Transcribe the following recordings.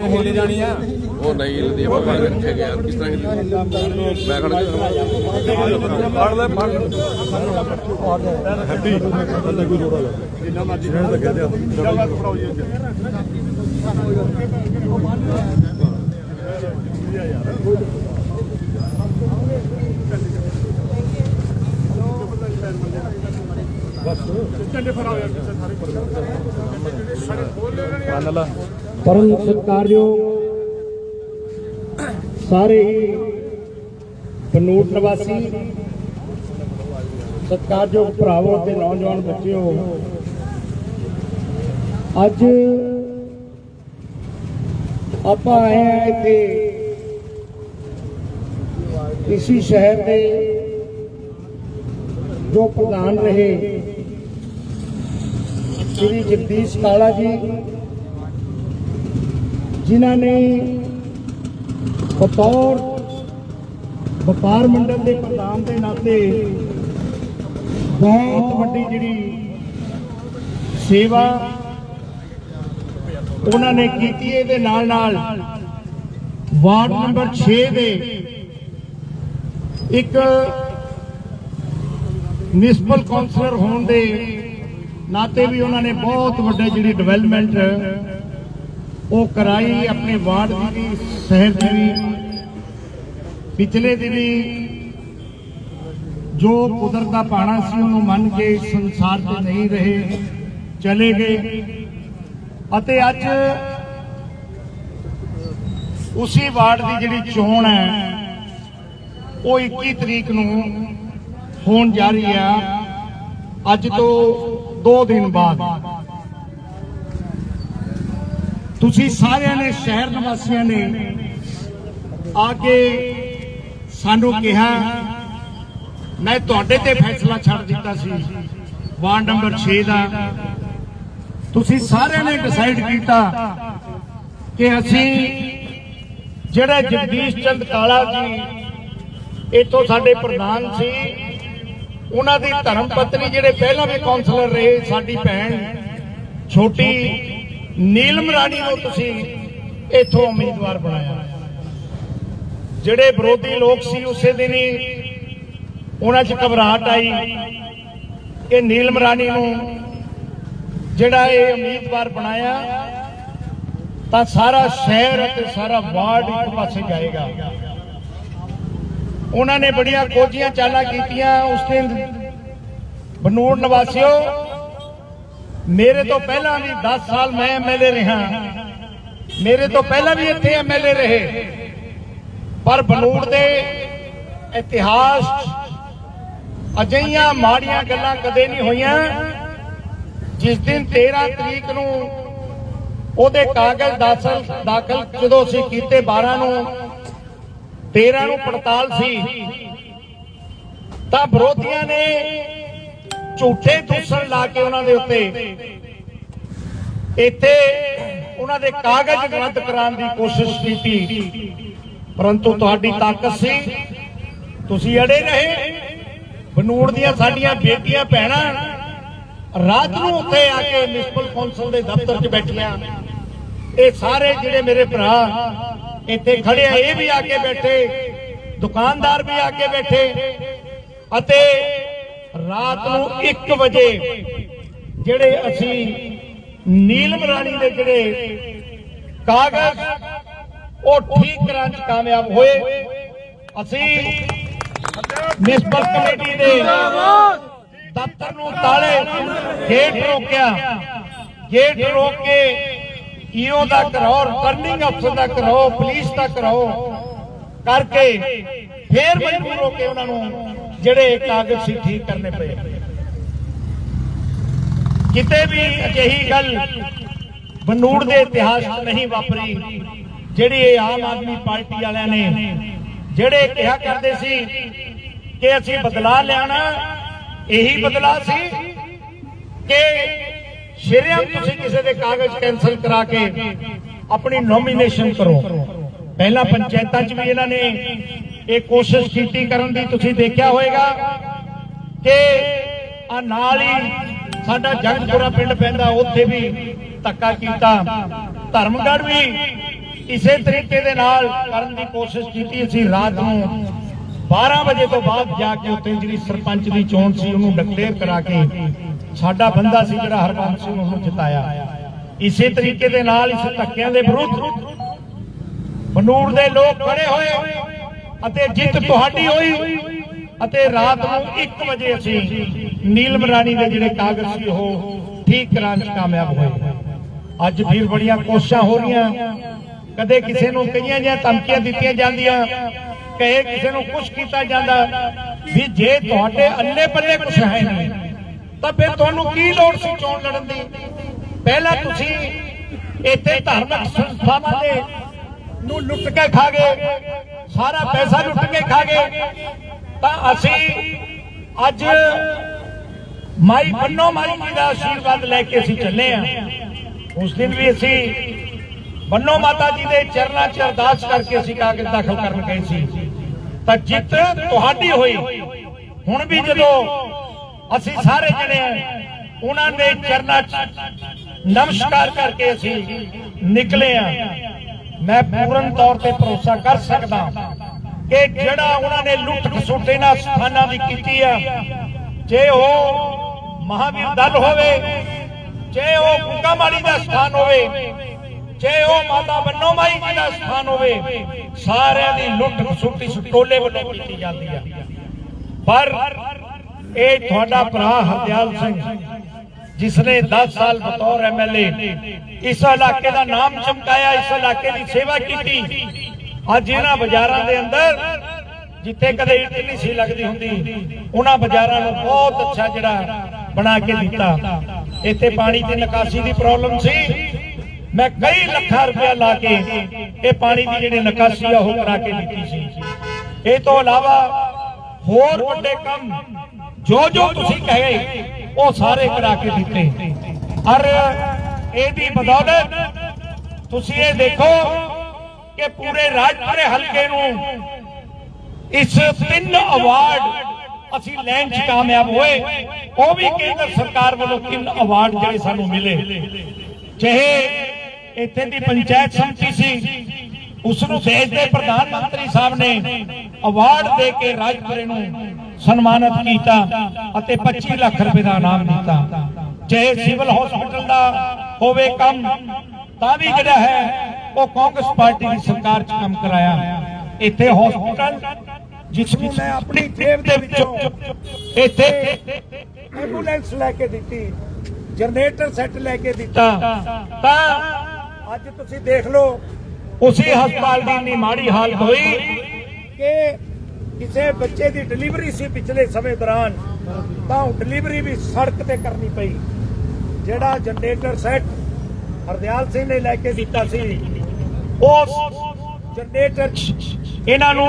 ਹੋਲੀ ਜਾਣੀ ਆ? ਉਹ ਨਹੀਂ ਲਦੀ ਬਾਬਾ ਨੇ ਰੱਖੇ ਗਿਆ। ਕਿਸ ਤਰ੍ਹਾਂ ਕੀਤੀ ਮੈਂ ਖੜ ਗਿਆ ਫੜ ਲੈ ਫੜ। ਹੈਪੀ ਬੰਦਾ ਕੋਈ ਰੋੜਾ ਲਾ। ਜਿੰਨਾ ਮਰਜ਼ੀ ਰਹਿਣ ਲੱਗਿਆ ਤੇ ਫੜਾਓ ਜੀ ਮੰਨ ਲਾ ਪਰਮ ਸਤਿਕਾਰਯੋਗ ਸਾਰੇ ਹੀ ਬਨੂੜ ਨਿਵਾਸੀ, ਸਤਿਕਾਰਯੋਗ ਭਰਾਵੋ ਤੇ ਨੌਜਵਾਨ ਬੱਚਿਓ, ਅੱਜ ਆਪਾਂ ਆਏ ਹਾਂ ਇੱਥੇ ਇਸੀ ਸ਼ਹਿਰ ਦੇ ਜੋ ਪ੍ਰਧਾਨ ਰਹੇ ਸ੍ਰੀ ਜਗਦੀਸ਼ ਕਾਲਾ ਜੀ, ਜਿਨ੍ਹਾਂ ਨੇ ਬਤੌਰ ਵਪਾਰ ਮੰਡਲ ਦੇ ਪ੍ਰਧਾਨ ਦੇ ਨਾਤੇ ਬਹੁਤ ਵੱਡੀ ਜਿਹੜੀ ਸੇਵਾ ਉਹਨਾਂ ਨੇ ਕੀਤੀ, ਇਹਦੇ ਨਾਲ ਨਾਲ ਵਾਰਡ ਨੰਬਰ 6 ਦੇ ਇੱਕ ਮਿਊਨਿਸਪਲ ਕਾਉਂਸਲਰ ਹੋਣ ਦੇ ਨਾਤੇ ਵੀ ਉਹਨਾਂ ਨੇ ਬਹੁਤ ਵੱਡੇ ਜਿਹੜੀ ਡਿਵੈਲਪਮੈਂਟ ਉਹ ਕਰਾਈ ਆਪਣੇ ਵਾਰਡ ਦੀ ਵੀ, ਸ਼ਹਿਰ ਦੀ ਵੀ। ਪਿਛਲੇ ਦਿਨੀ ਜੋ ਕੁਦਰਤ ਦਾ ਪਾਣਾ ਸੀ ਉਹਨੂੰ ਮੰਨ ਕੇ ਸੰਸਾਰ ਤੇ ਨਹੀਂ ਰਹੇ, ਚਲੇ ਗਏ। ਅਤੇ ਅੱਜ ਉਸੇ ਵਾਰਡ ਦੀ ਜਿਹੜੀ ਚੋਣ ਹੈ, ਉਹ 21 ਤਰੀਕ ਨੂੰ ਹੋਣ ਜਾ ਰਹੀ ਹੈ ਅੱਜ ਤੋਂ 2 ਦਿਨ ਬਾਅਦ। ਤੁਸੀਂ ਸਾਰਿਆਂ ਨੇ, ਸ਼ਹਿਰ ਨਿਵਾਸੀਆਂ ਨੇ ਆ ਕੇ ਸਾਨੂੰ ਕਿਹਾ, ਮੈਂ ਤੁਹਾਡੇ ਤੇ ਫੈਸਲਾ ਛੱਡ ਦਿੱਤਾ ਸੀ, ਵਾਰਡ ਨੰਬਰ 6 ਦਾ। ਤੁਸੀਂ ਸਾਰਿਆਂ ਨੇ ਡਿਸਾਈਡ ਕੀਤਾ ਕਿ ਅਸੀਂ ਜਿਹੜਾ ਜਗਦੀਸ਼ ਚੰਦ ਕਾਲਾ ਜੀ, ਇਥੋਂ ਸਾਡੇ ਪ੍ਰਧਾਨ ਸੀ ਉਹਨਾਂ ਦੀ ਧਰਮ ਪਤਨੀ ਜਿਹੜੇ ਪਹਿਲਾਂ ਵੀ ਕਾਉਂਸਲਰ ਰਹੇ, ਸਾਡੀ ਭੈਣ, ਛੋਟੀ ਨੀਲਮ ਰਾਣੀ ਨੂੰ ਤੁਸੀਂ ਇੱਥੋਂ ਉਮੀਦਵਾਰ ਬਣਾਇਆ। ਜਿਹੜੇ ਵਿਰੋਧੀ ਲੋਕ ਸੀ ਉਸੇ ਦਿਨ ਹੀ ਉਹਨਾਂ 'ਚ ਘਬਰਾਹਟ ਆਈ। ਕਿ ਨੀਲਮ ਰਾਣੀ ਨੂੰ ਜਿਹੜਾ ਇਹ ਉਮੀਦਵਾਰ ਬਣਾਇਆ, ਤਾਂ ਸਾਰਾ ਸ਼ਹਿਰ ਅਤੇ ਸਾਰਾ ਵਾਰਡ ਇੱਕ ਪਾਸੇ ਜਾਏਗਾ। ਉਹਨਾਂ ਨੇ ਬੜੀਆਂ ਕੋਝੀਆਂ ਚਾਲਾਂ ਕੀਤੀਆਂ ਉਸ ਦਿਨ। ਬਨੂੜ ਨਿਵਾਸੀਓ, ਮੇਰੇ ਤੋਂ ਪਹਿਲਾਂ ਵੀ 10 ਸਾਲ ਮੈਂ ਐਮਐਲਏ ਰਿਹਾ। ਮੇਰੇ ਤੋਂ ਪਹਿਲਾਂ ਵੀ ਇੱਥੇ ਐਮਐਲਏ ਰਹੇ। ਪਰ ਬਨੂੜ ਦੇ ਇਤਿਹਾਸ 'ਚ ਅਜਿਹੀਆਂ ਮਾੜੀਆਂ ਗੱਲਾਂ ਕਦੇ ਨਹੀਂ ਹੋਈਆਂ, ਜਿਸ ਦਿਨ 13 ਤਰੀਕ ਨੂੰ ਉਹਦੇ ਕਾਗਜ਼ ਦਾਖਲ ਦਾਖਲ ਜਦੋਂ ਅਸੀਂ ਕੀਤੇ 12 ਨੂੰ 13 ਨੂੰ ਪੜਤਾਲ ਸੀ। ਤਾਂ ਵਿਰੋਧੀਆਂ ਨੇ ਝੂਠੇ ਦੂਸਣ ਲਾ ਕੇ ਉਹਨਾਂ ਦੇ ਉੱਤੇ ਇੱਥੇ ਉਹਨਾਂ ਦੇ ਕਾਗਜ਼ ਰੱਦ ਕਰਾਉਣ ਦੀ ਕੋਸ਼ਿਸ਼ ਕੀਤੀ। ਪਰੰਤੂ ਤੁਹਾਡੀ ਤਾਕਤ ਸੀ। ਤੁਸੀਂ ਅੜੇ ਰਹੇ। ਬਨੂੜ ਦੀਆਂ ਸਾਡੀਆਂ ਬੇਟੀਆਂ, ਭੈਣਾਂ ਰਾਤ ਨੂੰ ਉੱਥੇ ਆ ਕੇ ਮਿਊਨਿਸਪਲ ਕੌਂਸਲ ਦੇ ਦਫ਼ਤਰ 'ਚ ਬੈਠੀਆਂ। ਇਹ ਸਾਰੇ ਜਿਹੜੇ ਮੇਰੇ ਭਰਾ ਇੱਥੇ ਖੜੇ ਆ, ਇਹ ਵੀ ਆ ਕੇ ਬੈਠੇ, ਦੁਕਾਨਦਾਰ ਵੀ ਆ ਕੇ ਬੈਠੇ। ਅਤੇ ਰਾਤ ਨੂੰ 1 ਵਜੇ ਜਿਹੜੇ ਅਸੀਂ ਨੀਲਮ ਰਾਣੀ ਦੇ ਜਿਹੜੇ ਕਾਗਜ਼, ਉਹ ਠੀਕ ਕਰਾਂ ਚ ਕਾਮਯਾਬ ਹੋਏ। ਅਸੀਂ ਮਿਊਨਿਸਪਲ ਕਮੇਟੀ ਦੇ ਦਫ਼ਤਰ ਨੂੰ ਤਾਲੇ, ਗੇਟ ਰੋਕਿਆ। ਗੇਟ ਰੋਕ ਕੇ ਈਓ ਦਾ ਕਰਾਓ ਰਿਟਰਨਿੰਗ ਅਫਸਰ ਦਾ ਕਰਾਓ ਪੁਲਿਸ ਦਾ ਕਰਾਓ ਕਰਕੇ ਫੇਰ ਮਜਬੂਰ ਹੋ ਕੇ ਉਹਨਾਂ ਨੂੰ ਜਿਹੜੇ ਕਾਗਜ਼ ਸੀ ਠੀਕ ਕਰਨੇ ਪਏ। ਕਿਤੇ ਵੀ ਅਜਿਹੀ ਗੱਲ ਬਨੂੜ ਦੇ ਇਤਿਹਾਸ 'ਚ ਨਹੀਂ ਵਾਪਰੀ, ਜਿਹੜੀ ਇਹ ਆਮ ਆਦਮੀ ਪਾਰਟੀ ਵਾਲਿਆਂ ਨੇ ਜਿਹੜੇ ਕਿਹਾ ਕਰਦੇ ਸੀ ਕਿ ਅਸੀਂ ਬਦਲਾ ਲਿਆਣਾ ਇਹੀ ਬਦਲਾ ਸੀ ਕਿ ਸ਼ਰਿਆਮ ਤੁਸੀਂ ਕਿਸੇ ਦੇ ਕਾਗਜ਼ ਕੈਨਸਲ ਕਰਾ ਕੇ ਆਪਣੀ ਨੋਮੀਨੇਸ਼ਨ ਕਰੋ। ਪਹਿਲਾਂ ਪੰਚਾਇਤਾਂ 'ਚ ਵੀ ਇਹਨਾਂ ਨੇ ਇਹ ਕੋਸ਼ਿਸ਼ ਕੀਤੀ ਕਰਨ ਦੀ, ਤੁਸੀਂ ਦੇਖਿਆ ਹੋਵੇਗਾ ਕਿ ਆ ਨਾਲ ਹੀ ਸਾਡਾ ਜਗਤਪੁਰਾ ਪਿੰਡ ਪੈਂਦਾ, ਉੱਥੇ ਵੀ ਧੱਕਾ ਕੀਤਾ। ਧਰਮਗੜ ਵੀ ਇਸੇ ਤਰੀਕੇ ਦੇ ਨਾਲ ਕਰਨ ਦੀ ਕੋਸ਼ਿਸ਼ ਕੀਤੀ। ਅਸੀਂ ਰਾਤ ਨੂੰ 12 ਵਜੇ ਤੋਂ ਬਾਅਦ ਜਾ ਕੇ ਉੱਥੇ ਜਿਹੜੀ ਸਰਪੰਚ ਦੀ ਚੋਣ ਸੀ, ਉਹਨੂੰ ਡਿਕਲੇਅਰ ਕਰਾ ਕੇ ਸਾਡਾ ਬੰਦਾ ਸੀ ਜਿਹੜਾ ਹਰਬੰਸ ਸਿੰਘ ਉਹਨੂੰ ਜਿਤਾਇਆ। ਇਸੇ ਤਰੀਕੇ ਦੇ ਨਾਲ ਇਸ ਧੱਕਿਆਂ ਦੇ ਵਿਰੁੱਧ ਬਨੂੜ ਦੇ ਲੋਕ ਖੜੇ ਹੋਏ ਅਤੇ ਜਿੱਤ ਤੁਹਾਡੀ ਹੋਈ ਅਤੇ ਰਾਤ ਨੂੰ 1 ਵਜੇ ਅਸੀਂ ਨੀਲਮ ਰਾਣੀ ਦੇ ਜਿਹੜੇ ਕਾਗਜ਼ ਸੀ ਉਹ ਠੀਕ ਕਰਾਉਣ 'ਚ ਕਾਮਯਾਬ ਹੋਏ। ਅੱਜ ਫਿਰ ਬੜੀਆਂ ਕੋਸ਼ਿਸ਼ਾਂ ਹੋ ਰਹੀਆਂ। ਕਦੇ ਕਿਸੇ ਨੂੰ ਕਈਆਂ ਜਾਂ ਧਮਕੀਆਂ ਦਿੱਤੀਆਂ ਜਾਂਦੀਆਂ ਕਹੇ ਕਿਸੇ ਨੂੰ ਕੁਝ ਕੀਤਾ ਜਾਂਦਾ। ਵੀ ਜੇ ਤੁਹਾਡੇ ਅੱਲੇ ਪੱਲੇ ਕੁਝ ਹੈ ਨਹੀਂ ਤਾਂ ਫਿਰ ਤੁਹਾਨੂੰ ਕੀ ਲੋੜ ਸੀ ਚੋਣ ਲੜਨ ਦੀ? ਪਹਿਲਾਂ ਤੁਸੀਂ ਇੱਥੇ ਧਾਰਮਿਕ ਸੰਸਥਾਵਾਂ ਦੇ ਨੂੰ ਲੁੱਟ ਕੇ ਖਾ ਗਏ, ਸਾਰਾ ਪੈਸਾ ਲੁੱਟ ਕੇ ਖਾ ਗਏ। ਤਾਂ ਅਸੀਂ ਅੱਜ ਮਾਈ ਬੰਨੋ ਮਾਈ ਜੀ ਦਾ ਆਸ਼ੀਰਵਾਦ ਲੈ ਕੇ ਅਸੀਂ ਚੱਲੇ ਆ ਉਸ ਦਿਨ ਵੀ ਅਸੀਂ ਬੰਨੋ ਮਾਤਾ ਜੀ ਦੇ ਚਰਨਾਂ 'ਚ ਅਰਦਾਸ ਕਰਕੇ ਅਸੀਂ ਕਾਗਜ਼ ਦਾਖਲ ਕਰਨ ਗਏ ਸੀ। ਤਾਂ ਜਿੱਤ ਤੁਹਾਡੀ ਹੋਈ। ਹੁਣ ਵੀ ਜਦੋਂ ਅਸੀਂ ਸਾਰੇ ਜਣੇ ਉਹਨਾਂ ਦੇ ਚਰਨਾਂ 'ਚ ਨਮਸਕਾਰ ਕਰਕੇ ਅਸੀਂ ਨਿਕਲੇ ਆ ਮੈਂ ਪੂਰਨ ਤੌਰ ਤੇ ਭਰੋਸਾ ਕਰ ਸਕਦਾ ਕਿ ਜਿਹੜਾ ਉਹਨਾਂ ਨੇ ਲੁੱਟ ਖਸੁੱਟ ਇਹਨਾਂ ਸਥਾਨਾਂ ਦੀ ਕੀਤੀ ਆ, ਜੇ ਉਹ ਮਹਾਵੀਰ ਦਲ ਹੋਵੇ, ਜੇ ਉਹ ਗੁੱਗਾ ਮਾੜੀ ਦਾ ਸਥਾਨ ਹੋਵੇ, ਜੇ ਉਹ ਮਾਤਾ ਬੰਨੋ ਮਾਈ ਜੀ ਦਾ ਸਥਾਨ ਹੋਵੇ, ਸਾਰਿਆਂ ਦੀ ਲੁੱਟ ਖਸੁੱਟ ਇਸ ਟੋਲੇ ਵੱਲੋਂ ਕੀਤੀ ਜਾਂਦੀ ਆ। ਪਰ ਇਹ ਤੁਹਾਡਾ ਭਰਾ ਹਰਦਿਆਲ ਸਿੰਘ ਜਿਸ ਨੇ 10 ਸਾਲ ਬਤੌਰ ਐਮਐਲਏ ਇਸ ਇਲਾਕੇ ਦਾ ਨਾਮ ਚਮਕਾਇਆ, ਇਸ ਇਲਾਕੇ ਦੀ ਸੇਵਾ ਕੀਤੀ। ਅੱਜ ਇਹਨਾਂ ਬਾਜ਼ਾਰਾਂ ਦੇ ਅੰਦਰ, ਜਿੱਥੇ ਕਦੇ ਇੱਟ ਨਹੀਂ ਸੀ ਲੱਗਦੀ ਹੁੰਦੀ, ਉਹਨਾਂ ਬਾਜ਼ਾਰਾਂ ਨੂੰ ਬਹੁਤ ਅੱਛਾ ਜਿਹੜਾ ਬਣਾ ਕੇ ਦਿੱਤਾ। ਇੱਥੇ ਪਾਣੀ ਦੀ ਨਿਕਾਸੀ ਦੀ ਪ੍ਰੋਬਲਮ ਸੀ। ਮੈਂ ਕਈ ਲੱਖਾਂ ਰੁਪਇਆ ਲਾ ਕੇ ਇਹ ਪਾਣੀ ਦੀ ਜਿਹੜੀ ਨਿਕਾਸੀ ਆ, ਉਹ ਕਰਾ ਕੇ ਦਿੱਤੀ ਸੀ। ਇਹ ਤੋਂ ਇਲਾਵਾ ਹੋਰ ਵੱਡੇ ਕੰਮ ਜੋ ਜੋ ਤੁਸੀਂ ਕਹੇ, ਉਹ ਸਾਰੇ ਕਰਾ ਕੇ ਦਿੱਤੇ। ਔਰ ਇਹਦੀ ਬਦੌਲਤ ਤੁਸੀਂ ਇਹ ਦੇਖੋ ਕਿ ਪੂਰੇ ਰਾਜਪੁਰੇ ਹਲਕੇ ਨੂੰ ਇਸ ਤਿੰਨ ਅਵਾਰਡ ਅਸੀਂ ਲੈਣ 'ਚ ਕਾਮਯਾਬ ਹੋਏ। ਉਹ ਵੀ ਕੇਂਦਰ ਸਰਕਾਰ ਵੱਲੋਂ ਤਿੰਨ ਅਵਾਰਡ ਜਿਹੜੇ ਸਾਨੂੰ ਮਿਲੇ। ਚਾਹੇ ਇੱਥੇ ਦੀ ਪੰਚਾਇਤ ਸਮਿਤੀ ਸੀ ਉਸ ਨੂੰ ਦੇਸ਼ ਦੇ ਪ੍ਰਧਾਨ ਮੰਤਰੀ ਸਾਹਿਬ ਨੇ ਅਵਾਰਡ ਦੇ ਕੇ ਰਾਜਪੁਰੇ ਨੂੰ ਸਨਮਾਨਿਤ ਕੀਤਾ ਅਤੇ 25 ਲੱਖ ਰੁਪਏ ਦਾ ਇਨਾਮ ਦਿੱਤਾ। ਚਾਹੇ ਸਿਵਲ ਹਸਪੀਟਲ ਦਾ ਹੋਵੇ ਕੰਮ, ਤਾਂ ਵੀ ਜਿਹੜਾ ਹੈ, ਉਹ ਕਾਂਗਰਸ ਪਾਰਟੀ ਦੀ ਸਰਕਾਰ 'ਚ ਕੰਮ ਕਰਾਇਆ। ਇੱਥੇ ਹਸਪੀਟਲ, ਜਿਸ ਨੂੰ ਮੈਂ ਆਪਣੀ ਜੇਬ ਦੇ ਵਿੱਚੋਂ ਇੱਥੇ ਐਂਬੂਲੈਂਸ ਲੈ ਕੇ ਦਿੱਤੀ, ਜਨਰੇਟਰ ਸੈੱਟ ਲੈ ਕੇ ਦਿੱਤਾ। ਤਾਂ ਅੱਜ ਤੁਸੀਂ ਦੇਖ ਲਓ, ਉਸੇ ਹਸਪਤਾਲ ਦੀ ਇੰਨੀ ਮਾੜੀ ਹਾਲਤ ਹੋਈ ਕਿ ਕਿਸੇ ਬੱਚੇ ਦੀ ਡਿਲੀਵਰੀ ਸੀ ਪਿਛਲੇ ਸਮੇਂ ਦੌਰਾਨ, ਤਾਂ ਉਹ ਡਿਲੀਵਰੀ ਵੀ ਸੜਕ ਤੇ ਕਰਨੀ ਪਈ। ਜਿਹੜਾ ਜਨਰੇਟਰ ਸੈੱਟ ਹਰਦਿਆਲ ਸਿੰਘ ਨੇ ਲੈ ਕੇ ਦਿੱਤਾ ਸੀ, ਉਸ ਜਨਰੇਟਰ ਇਹਨਾਂ ਨੂੰ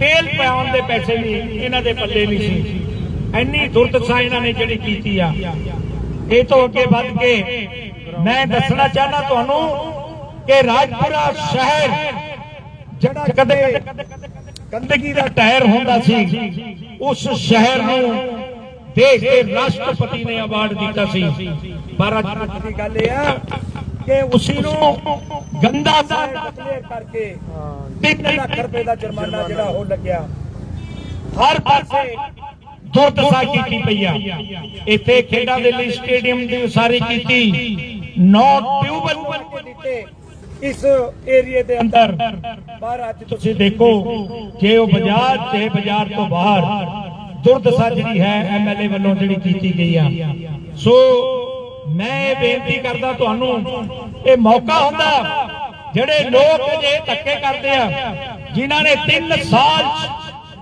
ਤੇਲ ਪਾਉਣ ਦੇ ਪੈਸੇ ਵੀ ਇਹਨਾਂ ਦੇ ਪੱਲੇ ਨਹੀਂ ਸੀ। ਇੰਨੀ ਦੁਰਦਸ਼ਾ ਇਹਨਾਂ ਨੇ ਜਿਹੜੀ ਕੀਤੀ ਆ। ਇਹ ਤੋਂ ਅੱਗੇ ਵੱਧ ਕੇ ਮੈਂ ਦੱਸਣਾ ਚਾਹਨਾ ਤੁਹਾਨੂੰ ਕਿ ਰਾਜਪੁਰਾ ਸ਼ਹਿਰ ਜਿਹੜਾ ਕਦੇ ਗੰਦਗੀ ਦਾ ਟਾਇਰ ਹੁੰਦਾ ਸੀ, ਉਸ ਸ਼ਹਿਰ ਨੂੰ ਦੇਸ਼ ਦੇ ਰਾਸ਼ਟਰਪਤੀ ਨੇ ਅਵਾਰਡ ਦਿੱਤਾ ਸੀ। ਪਰ ਅੱਜ ਦੀ ਗੱਲ ਇਹ ਆ ਕਿ ਉਸੇ ਨੂੰ ਗੰਦਾ ਡਿਕਲੇਅਰ ਕਰਕੇ 3 ਲੱਖ ਰੁਪਏ ਦਾ ਜੁਰਮਾਨਾ ਜਿਹੜਾ ਉਹ ਲੱਗਿਆ। ਹਰ ਪਾਸੇ ਦੁਰਦਸ਼ਾ ਕੀਤੀ ਪਈ ਆ। ਇੱਥੇ ਖੇਡਾਂ ਦੇ ਲਈ ਸਟੇਡੀਅਮ ਦੀ ਉਸਾਰੀ ਕੀਤੀ। ਨੌ ਟਿਊਬਲ ਦਿੱਤੇ। ਇਸ ਏਰੀਏ ਦੇ ਅੰਦਰ। ਪਰ ਅੱਜ ਤੁਸੀਂ ਦੇਖੋ ਕਿ ਉਹ ਬਾਜ਼ਾਰ ਤੇ ਬਾਜ਼ਾਰ ਤੋਂ ਬਾਹਰ ਦੁਰਦਸ਼ਾ ਜਿਹੜੀ ਹੈ ਐਮਐਲਏ ਵੱਲੋਂ ਜਿਹੜੀ ਕੀਤੀ ਗਈ ਆ। ਸੋ ਮੈਂ ਬੇਨਤੀ ਕਰਦਾ ਤੁਹਾਨੂੰ ਇਹ ਮੌਕਾ ਹੁੰਦਾ ਜਿਹੜੇ ਲੋਕ ਜੇ ਧੱਕੇ ਕਰਦੇ ਆ ਜਿਨ੍ਹਾਂ ਨੇ 3 ਸਾਲ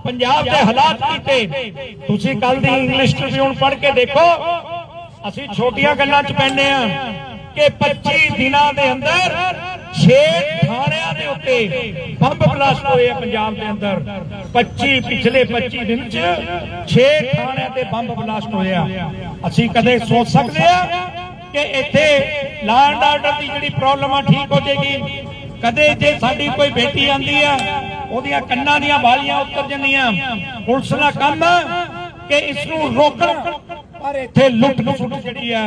ਪੰਜਾਬ ਦੇ ਹਾਲਾਤ ਕੀਤੇ। ਤੁਸੀਂ ਕੱਲ ਦੀ ਇੰਗਲਿਸ਼ ਟ੍ਰਿਬਿਊਨ ਪੜ੍ਹ ਕੇ ਦੇਖੋ ਅਸੀਂ ਛੋਟੀਆਂ ਗੱਲਾਂ 'ਚ ਪੈਂਦੇ ਆ ਕਿ 25 ਦਿਨਾਂ ਦੇ ਅੰਦਰ 6 ਥਾਣਿਆਂ ਦੇ ਉੱਤੇ ਬੰਬ ਬਲਾਸਟ ਹੋਏ ਆ ਪੰਜਾਬ ਦੇ ਅੰਦਰ। 25 ਪਿਛਲੇ 25 ਦਿਨ 'ਚ 6 ਥਾਣਿਆਂ ਤੇ ਬੰਬ ਬਲਾਸਟ ਹੋਇਆ। ਅਸੀਂ ਕਦੇ ਸੋਚ ਸਕਦੇ ਆ ਕਿ ਇੱਥੇ ਲਾਂਡ ਆਰਡਰ ਦੀ ਜਿਹੜੀ ਪ੍ਰੋਬਲਮ ਆ ਠੀਕ ਹੋ ਜਾਏਗੀ। ਕਦੇ ਜੇ ਸਾਡੀ ਕੋਈ ਬੇਟੀ ਆਂਦੀ ਆ, ਉਹਦੀਆਂ ਕੰਨਾਂ ਦੀਆਂ ਵਾਲੀਆਂ ਉੱਤਰ ਜਾਂਦੀਆਂ। ਪੁਲਿਸ ਦਾ ਕੰਮ ਕਿ ਇਸ ਨੂੰ ਰੋਕਣ ਪਰ ਇੱਥੇ ਲੁੱਟ ਖਸੁੱਟ ਜਿਹੜੀ ਆ,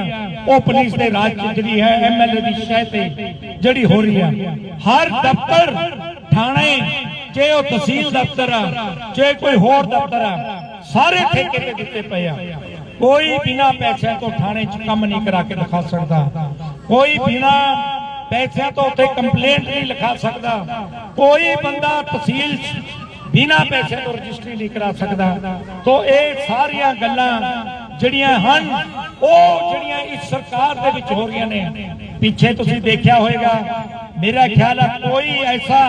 ਉਹ ਪੁਲਿਸ ਦੇ ਰਾਜ ਚ ਜਿਹੜੀ ਹੈ ਐਮਐਲਏ ਦੀ ਸ਼ਹਿ ਤੇ ਜਿਹੜੀ ਹੋ ਰਹੀ ਆ। ਹਰ ਦਫ਼ਤਰ, ਥਾਣੇ, ਜੇ ਉਹ ਤਹਿਸੀਲ ਦਫ਼ਤਰ ਆ, ਜੇ ਕੋਈ ਹੋਰ ਦਫ਼ਤਰ ਆ, ਸਾਰੇ ਠੇਕੇ ਤੇ ਦਿੱਤੇ ਪਏ ਆ। ਕੋਈ ਬਿਨਾ ਪੈਸਿਆਂ ਤੋਂ ਥਾਣੇ 'ਚ ਕੰਮ ਨਹੀਂ ਕਰਾ ਕੇ ਦਿਖਾ ਸਕਦਾ। ਕੋਈ ਬਿਨਾ ਪੈਸਿਆਂ ਤੋਂ ਉੱਥੇ ਕੰਪਲੇਂਟ ਨਹੀਂ ਲਿਖਾ ਸਕਦਾ। ਕੋਈ ਬੰਦਾ ਤਹਿਸੀਲ 'ਚ ਬਿਨਾ ਪੈਸੇ ਤੋਂ ਰਜਿਸਟਰੀ ਨਹੀਂ ਕਰਾ ਸਕਦਾ। ਤੋਂ ਇਹ ਸਾਰੀਆਂ ਗੱਲਾਂ ਜਿਹੜੀਆਂ ਹਨ, ਉਹ ਜਿਹੜੀਆਂ ਇਸ ਸਰਕਾਰ ਦੇ ਵਿੱਚ ਹੋ ਰਹੀਆਂ ਨੇ। ਪਿੱਛੇ ਤੁਸੀਂ ਦੇਖਿਆ ਹੋਵੇਗਾ, ਮੇਰਾ ਖਿਆਲ ਹੈ ਕੋਈ ਐਸਾ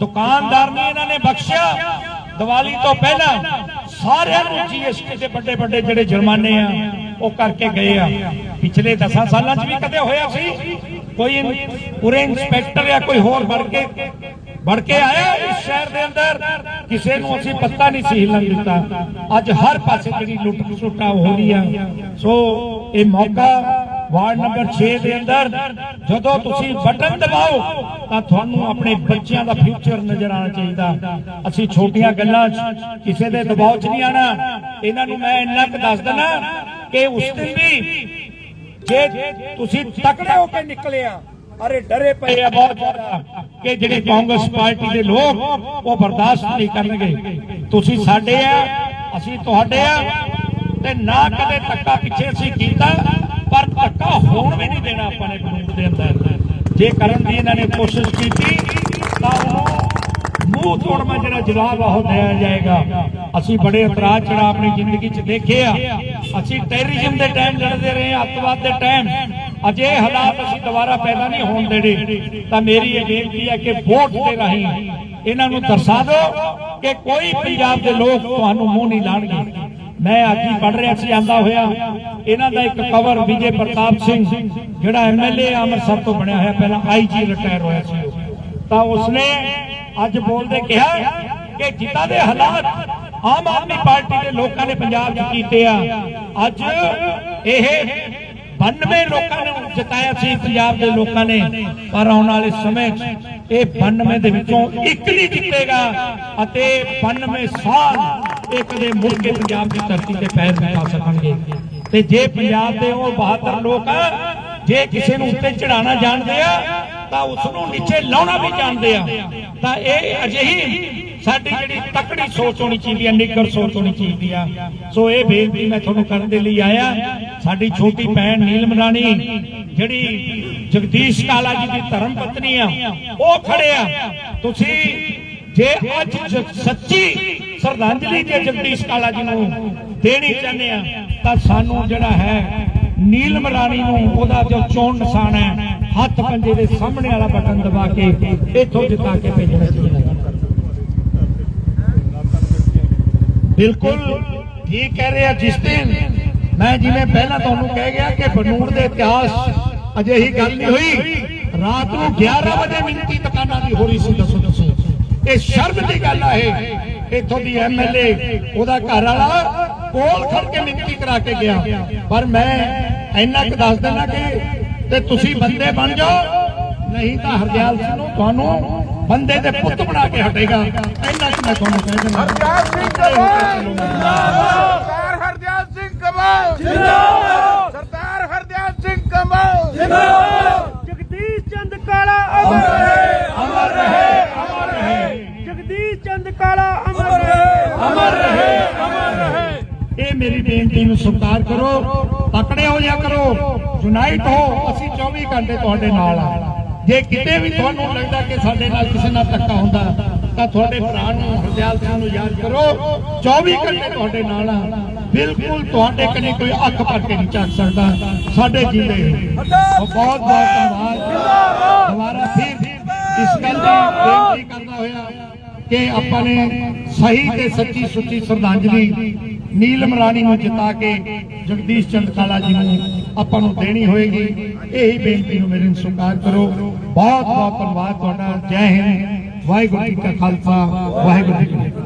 ਦੁਕਾਨਦਾਰ ਨਹੀਂ ਇਹਨਾਂ ਨੇ ਬਖਸ਼ਿਆ। ਦੀਵਾਲੀ ਤੋਂ ਪਹਿਲਾਂ ਸਾਰਿਆਂ ਨੂੰ ਜੀਐਸਟੀ ਦੇ ਵੱਡੇ ਵੱਡੇ ਜਿਹੜੇ ਜੁਰਮਾਨੇ ਆ, ਉਹ ਕਰਕੇ ਗਏ ਆ। ਪਿਛਲੇ 10 ਸਾਲਾਂ 'ਚ ਵੀ ਕਦੇ ਹੋਇਆ ਸੀ? ਕੋਈ ਪੂਰੇ ਇੰਸਪੈਕਟਰ ਜਾਂ ਕੋਈ ਹੋਰ ਵੜ ਕੇ ਵੜ ਕੇ ਆਇਆ ਇਸ ਸ਼ਹਿਰ ਦੇ ਅੰਦਰ। ਕਿਸੇ ਨੂੰ ਅਸੀਂ ਪੱਤਾ ਨਹੀਂ ਸੀ ਹਿੱਲਣ ਦਿੱਤਾ। ਅੱਜ ਹਰ ਪਾਸੇ ਜਿਹੜੀ ਲੁੱਟ ਖਸੁੱਟਾ ਹੋ ਰਹੀ ਆ ਸੋ ਇਹ ਮੌਕਾ ਵਾਰਡ ਨੰਬਰ 6 ਦੇ ਅੰਦਰ। ਜਦੋਂ ਤੁਸੀਂ ਬਟਨ ਦਬਾਓ, ਤਾਂ ਤੁਹਾਨੂੰ ਆਪਣੇ ਬੱਚਿਆਂ ਦਾ ਫਿਊਚਰ ਨਜ਼ਰ ਆਉਣਾ ਚਾਹੀਦਾ। ਅਸੀਂ ਛੋਟੀਆਂ ਗੱਲਾਂ 'ਚ ਕਿਸੇ ਦੇ ਦਬਾਅ 'ਚ ਨਹੀਂ ਆਣਾ ਇਹਨਾਂ ਨੂੰ ਮੈਂ ਇੰਨਾ ਕੁ ਦੱਸ ਦਿੰਦਾ ਕਿ ਉਸ ਦਿਨ ਵੀ ਜੇ ਤੁਸੀਂ ਤਕੜੇ ਹੋ ਕੇ ਨਿਕਲੇ ਆ ਅਰੇ ਡਰੇ ਪਏ ਆ ਬਹੁਤ ਜ਼ਿਆਦਾ ਕਿ ਜਿਹੜੇ ਕਾਂਗਰਸ ਪਾਰਟੀ ਦੇ ਲੋਕ ਉਹ ਬਰਦਾਸ਼ਤ ਨਹੀਂ ਕਰਨਗੇ। ਤੁਸੀਂ ਸਾਡੇ ਆ ਅਸੀਂ ਤੁਹਾਡੇ ਆ। ਤੇ ਨਾ ਕਦੇ ਧੱਕਾ ਪਿੱਛੇ ਅਸੀਂ ਕੀਤਾ ਪਰ ਧੱਕਾ ਹੋਣ ਵੀ ਨਹੀਂ ਦੇਣਾ ਆਪਾਂ ਨੇ ਕਾਨੂੰਨ ਦੇ ਅੰਦਰ। ਜੇ ਕਰਨ ਦੀ ਇਹਨਾਂ ਨੇ ਕੋਸ਼ਿਸ਼ ਕੀਤੀ ਤਾਂ ਉਹ ਮੂੰਹ ਤੋੜਵਾ ਜਿਹੜਾ ਜਵਾਬ ਆ ਉਹ ਦਿਆ ਜਾਏਗਾ। ਅਸੀਂ ਬੜੇ ਇਤਰਾਜ਼ ਜਿਹੜਾ ਆਪਣੀ ਜ਼ਿੰਦਗੀ 'ਚ ਦੇਖੇ ਆ। ਅਸੀਂ ਟੈਰਰਿਜ਼ਮ ਦੇ ਟਾਈਮ ਲੜਦੇ ਰਹੇ ਹਾਂ, ਅੱਤਵਾਦ ਦੇ ਟਾਈਮ ਅਜੇ ਹਾਲਾਤ ਅਸੀਂ ਦੁਬਾਰਾ ਪੈਦਾ ਨਹੀਂ ਹੋਣ ਦੇਣੇ। ਤਾਂ ਮੇਰੀ ਇਹ ਬੇਨਤੀ ਹੈ ਕਿ ਵੋਟ ਦੇ ਰਾਹੀਂ ਇਹਨਾਂ ਨੂੰ ਦਰਸਾ ਦਿਓ ਕਿ ਕੋਈ ਪੰਜਾਬ ਦੇ ਲੋਕ ਤੁਹਾਨੂੰ ਮੂੰਹ ਨਹੀਂ ਲਾਣਗੇ। ਮੈਂ ਅੱਜ ਹੀ ਪੜ ਰਿਹਾ ਸੀ, ਆਂਦਾ ਹੋਇਆ, ਇਹਨਾਂ ਦਾ ਇੱਕ ਕਵਰ ਵਿਜੇ ਪ੍ਰਤਾਪ ਸਿੰਘ, ਜਿਹੜਾ ਐਮਐਲਏ ਅੰਮ੍ਰਿਤਸਰ ਤੋਂ ਬਣਿਆ ਹੋਇਆ, ਪਹਿਲਾਂ ਆਈਜੀ ਰਿਟਾਇਰ ਹੋਇਆ ਸੀ। ਤਾਂ ਉਸਨੇ ਅੱਜ ਬੋਲਦੇ ਕਿਹਾ ਕਿ ਜਿੱਦਾਂ ਦੇ ਹਾਲਾਤ ਆਮ ਆਦਮੀ ਪਾਰਟੀ ਦੇ ਲੋਕਾਂ ਨੇ ਪੰਜਾਬ 'ਚ ਕੀਤੇ ਆ, ਅੱਜ ਇਹ 92 ਲੋਕਾਂ ਨੂੰ ਜਿਤਾਇਆ ਸੀ, ਪੰਜਾਬ ਦੇ ਲੋਕਾਂ ਨੇ। ਪਰ ਆਉਣ ਵਾਲੇ ਸਮੇਂ 'ਚ ਇਹ 92 ਦੇ ਵਿੱਚੋਂ ਇੱਕ ਨਹੀਂ ਜਿੱਤੇਗਾ ਅਤੇ 92 ਸਾਲ ਇਹ ਕਦੇ ਮੁੜ ਕੇ ਪੰਜਾਬ ਦੀ ਧਰਤੀ ਤੇ ਪੈਰ ਨਹੀਂ ਪਾ ਸਕਣਗੇ। ਤੇ ਜੇ ਪੰਜਾਬ ਦੇ ਉਹ ਬਹਾਦਰ ਲੋਕ ਆ, ਜੇ ਕਿਸੇ ਨੂੰ ਉੱਤੇ ਚੜਾਉਣਾ ਜਾਣਦੇ ਆ, ਤਾਂ ਉਸ ਨੂੰ ਨੀਚੇ ਲਾਉਣਾ ਵੀ ਜਾਣਦੇ ਆ। ਤਾਂ ਇਹ ਅਜਿਹੀ ਸਾਡੀ ਜਿਹੜੀ ਤਕੜੀ ਸੋਚ ਹੋਣੀ ਚਾਹੀਦੀ ਹੈ ਨਿੱਗਰ ਸੋਚ ਹੋਣੀ ਚਾਹੀਦੀ ਆ। ਸੋ ਇਹ ਬੇਨਤੀ ਮੈਂ ਤੁਹਾਨੂੰ ਕਰਨ ਦੇ ਲਈ ਆਇਆ। ਸਾਡੀ ਛੋਟੀ ਭੈਣ ਨੀਲਮ ਰਾਣੀ, ਜਿਹੜੀ ਜਗਦੀਸ਼ ਕਾਲਾ ਜੀ ਦੀ ਧਰਮ ਪਤਨੀ ਆ, ਉਹ ਖੜੇ ਆ। ਤੁਸੀਂ ਜੇ ਅੱਜ ਸੱਚੀ ਸ਼ਰਧਾਂਜਲੀ ਜੇ ਜਗਦੀਸ਼ ਕਾਲਾ ਜੀ ਨੂੰ ਦੇਣੀ ਚਾਹੁੰਦੇ ਆ, ਤਾਂ ਸਾਨੂੰ ਜਿਹੜਾ ਹੈ ਨੀਲਮ ਰਾਣੀ ਨੂੰ ਉਹਦਾ ਜੋ ਚੋਣ ਨਿਸ਼ਾਨ ਹੈ, ਹੱਥ ਪੰਜੇ ਦੇ ਸਾਹਮਣੇ ਵਾਲਾ ਬਟਨ ਦਬਾ ਕੇ ਇੱਥੋਂ ਜਿਤਾ ਕੇ ਭੇਜਣਾ ਚਾਹੀਦਾ ਬਿਲਕੁਲ ਠੀਕ ਕਹਿ ਰਹੇ ਆ ਜਿਸ ਦਿਨ ਮੈਂ ਜਿਵੇਂ ਪਹਿਲਾਂ ਤੁਹਾਨੂੰ ਕਹਿ ਗਿਆ ਕਿ ਬਨੂੜ ਦੇ ਇਤਿਹਾਸ ਅਜਿਹੀ ਗੱਲ ਨਹੀਂ ਹੋਈ। ਰਾਤ ਨੂੰ 11 ਵਜੇ ਮਿੰਤੀ ਦੁਕਾਨਾਂ ਦੀ ਹੋ ਰਹੀ ਸੀ, ਦੱਸੋ ਦੱਸੋ। ਇਹ ਸ਼ਰਮ ਦੀ ਗੱਲ ਆ ਇਹ। ਇੱਥੋਂ ਦੀ ਐਮਐਲਏ ਉਹਦਾ ਘਰ ਵਾਲਾ ਕੋਲ ਖੜ ਕੇ ਮਿੰਤੀ ਕਰਾ ਕੇ ਗਿਆ। ਪਰ ਮੈਂ ਇੰਨਾ ਕੁ ਦੱਸ ਦਿੰਦਾ ਕਿ ਤੇ ਤੁਸੀਂ ਬੰਦੇ ਬਣ ਜਾਓ, ਨਹੀਂ ਤਾਂ ਹਰਦਿਆਲ ਸਿੰਘ ਨੂੰ ਤੁਹਾਨੂੰ ਬੰਦੇ ਦੇ ਪੁੱਤ ਬਣਾ ਕੇ ਹਟੇਗਾ। ਇੰਨਾ ਕੁ ਮੈਂ ਤੁਹਾਨੂੰ ਕਹਿ ਦਿੰਦਾ। ਹਰਦਿਆਲ ਸਿੰਘ ਕਮਾਲ ਸਰਦਾਰ ਹਰਦਿਆਲ ਸਿੰਘ ਕਮਾਲ ਜਿੰਦਾਬਾਦ! ਸਰਦਾਰ ਹਰਦਿਆਲ ਸਿੰਘ ਕਮਾਲ ਜਿੰਦਾਬਾਦ! ਜਗਦੀਸ਼ ਚੰਦ ਕਾਲਾ ਅਮਰ ਰਹੇ ਅਮਰ ਰਹੇ ਅਮਰ ਰਹੇ! ਜਗਦੀਸ਼ ਚੰਦ ਕਾਲਾ ਅਮਰ ਰਹੇ! ਅਮਰ ਰਹੇ ਅਮਰ ਰਹੇ! ਇਹ ਮੇਰੀ ਬੇਨਤੀ ਨੂੰ ਸਵੀਕਾਰ ਕਰੋ। ਤਕੜੇ ਹੋ ਜਾ ਕਰੋ। ਯੂਨਾਈਟ ਹੋ। ਅਸੀਂ 24 ਘੰਟੇ ਤੁਹਾਡੇ ਨਾਲ ਆ ਜੇ ਕਿਤੇ ਵੀ ਤੁਹਾਨੂੰ ਲੱਗਦਾ ਕਿ ਸਾਡੇ ਨਾਲ ਕਿਸੇ ਨਾਲ ਧੱਕਾ ਹੁੰਦਾ, ਤਾਂ ਤੁਹਾਡੇ ਭਰਾ ਨੂੰ ਹਰਦਿਆਲ ਸਿੰਘ ਨੂੰ ਯਾਦ ਕਰੋ। 24 ਘੰਟੇ ਤੁਹਾਡੇ ਨਾਲ ਆ। ਬਿਲਕੁਲ ਤੁਹਾਡੇ ਕਨੇ ਕੋਈ ਅੱਖ ਭਰ ਕੇ ਨਹੀਂ ਚੱਕ ਸਕਦਾ। ਸਾਡੇ ਜਿੰਦੇ ਬਹੁਤ ਬਹੁਤ ਧੰਨਵਾਦ। ਦੁਬਾਰਾ ਫਿਰ ਇਸ ਗੱਲ ਦੀ ਬੇਨਤੀ ਕਰਦਾ ਹੋਇਆ ਕਿ ਆਪਾਂ ਨੇ ਸਹੀ ਤੇ ਸੱਚੀ ਸੁੱਚੀ ਸ਼ਰਧਾਂਜਲੀ ਨੀਲਮ ਰਾਣੀ ਨੂੰ ਜਿਤਾ ਕੇ ਜਗਦੀਸ਼ ਚੰਦ ਕਾਲਾ ਜੀ ਨੂੰ ਆਪਾਂ ਨੂੰ ਦੇਣੀ ਹੋਏਗੀ। ਇਹੀ ਬੇਨਤੀ ਨੂੰ ਮੇਰੇ ਨੂੰ ਸਵੀਕਾਰ ਕਰੋ। ਬਹੁਤ ਬਹੁਤ ਧੰਨਵਾਦ ਤੁਹਾਡਾ। ਜੈ ਹਿੰਦ। ਵਾਹਿਗੁਰੂ ਜੀ ਕਾ ਖਾਲਸਾ। ਵਾਹਿਗੁਰੂ ਜੀ ਕੀ ਫਤਿਹ।